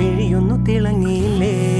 മിഴിയൊന്നു തിളങ്ങിയില്ലേ?